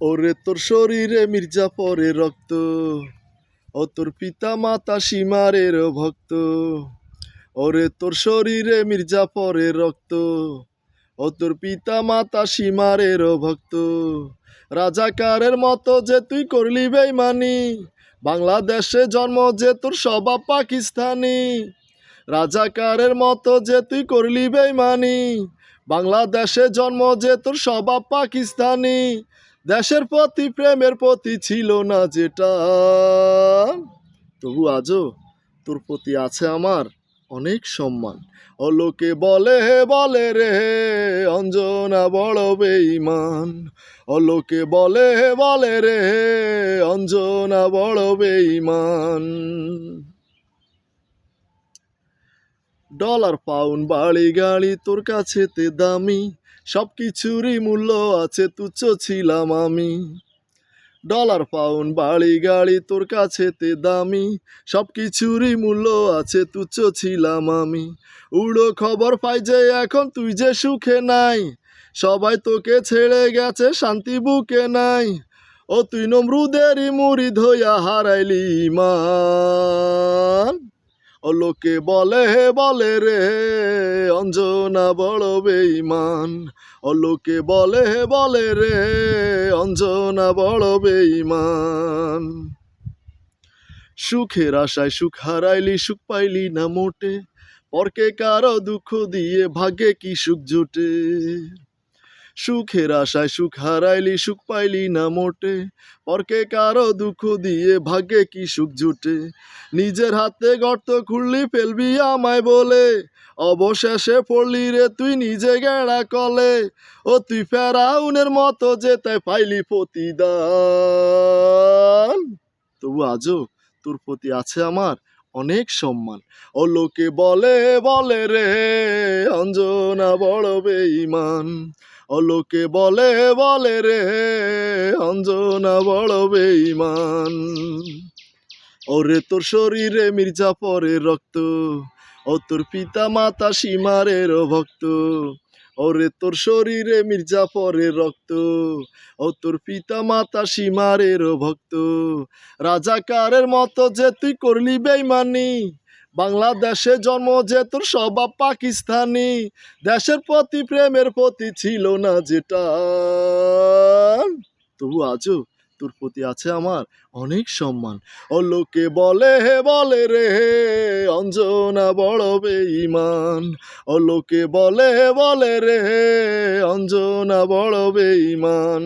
ওরে তোর শরীরে মির্জা পরে রক্ত, ও তোর পিতা মাতা সীমারের ভক্ত। ওরে তোর শরীরে মির্জা পরে রক্ত, ও তোর পিতা মাতা সীমারের ভক্ত। রাজাকারের মতো যে তুই করলি বেইমানি, বাংলাদেশে জন্ম যে তোর স্বভাব পাকিস্তানি। রাজাকারের মতো যে তুই করলি বেইমানি, বাংলাদেশে জন্ম যে তোর স্বভাব পাকিস্তানি। দেশের প্রতি প্রেমের প্রতি ছিল না যেটা। তবু আজও তোর প্রতি আছে আমার অনেক সম্মান। ও লোকে বলে বলে রে, অঞ্জনা বড় বেইমান ও লোকে বলে বলে রে, অঞ্জনা বড় বেইমান ডলার পাউন্ড বাড়ি গাড়ি তোর কাছেতে দামি। সব কিছুরই মূল্য আছে, তুচ্ছ ছিলাম আমি। ডলার পাউন্ড বাড়ি গাড়ি তোর কাছেতে দামি। সব কিছুরই মূল্য আছে, তুচ্ছ ছিলাম আমি। উড়ো খবর পাই যে এখন তুই যে সুখে নাই। সবাই তোকে ছেড়ে গেছে, শান্তি বুকে নাই। ও তুই নমরুদেরই মুড়ি ধইয়া হারাইলি ও লোকে বলে, হে বলে রে, অঞ্জনা বড় বেইমান ও লোকে বলে, হে বলে রে, অঞ্জনা বড় বেইমান সুখের আশায় সুখ হারাইলি, সুখ পাইলি না মোটে। পরকে কারও দুঃখ দিয়ে ভাগ্যে কি সুখ জোটে? সুখের আশায় সুখ হারাইলি, সুখ পাইলি না মোটে। পরকে কারও দুঃখ দিয়ে ভাগ্যে কি সুখ জুটে? নিজের হাতে গর্ত খুললি, ফেলবি আমায় বলে। অবশেষে পড়লি রে, তুই নিজে গেড়া কলে। ও তুই ফেরাউনের মতো যে তাই পাইলি প্রতিদান। তবু আজও তোর প্রতি আছে আমার অনেক সম্মান। ও লোকে বলে বলে রে, অঞ্জনা বড় বেইমান ও লোকে বলে বলে রে, অঞ্জনা বড় বেইমান ওরে তোর শরীরে মির্জা পরে রক্ত, ও তোর পিতা মাতা সীমারের ভক্ত। ওরে তোর শরীরে মির্জা পরে রক্ত, ও তোর পিতা মাতা সীমারের ভক্ত। রাজাকারের মতো যে তুই করলি বেইমানি বাংলাদেশে জন্ম যে তোর স্বভাব পাকিস্তানি, দেশের প্রতি প্রেমের প্রতি ছিল না যেটা। তবু আজও তোর প্রতি আছে আমার অনেক সম্মান। ও লোকে বলে, হে বলে রে, হে অঞ্জনা বড় বেইমান ও লোকে বলে, হে বলে রে, হে অঞ্জনা বড় বেইমান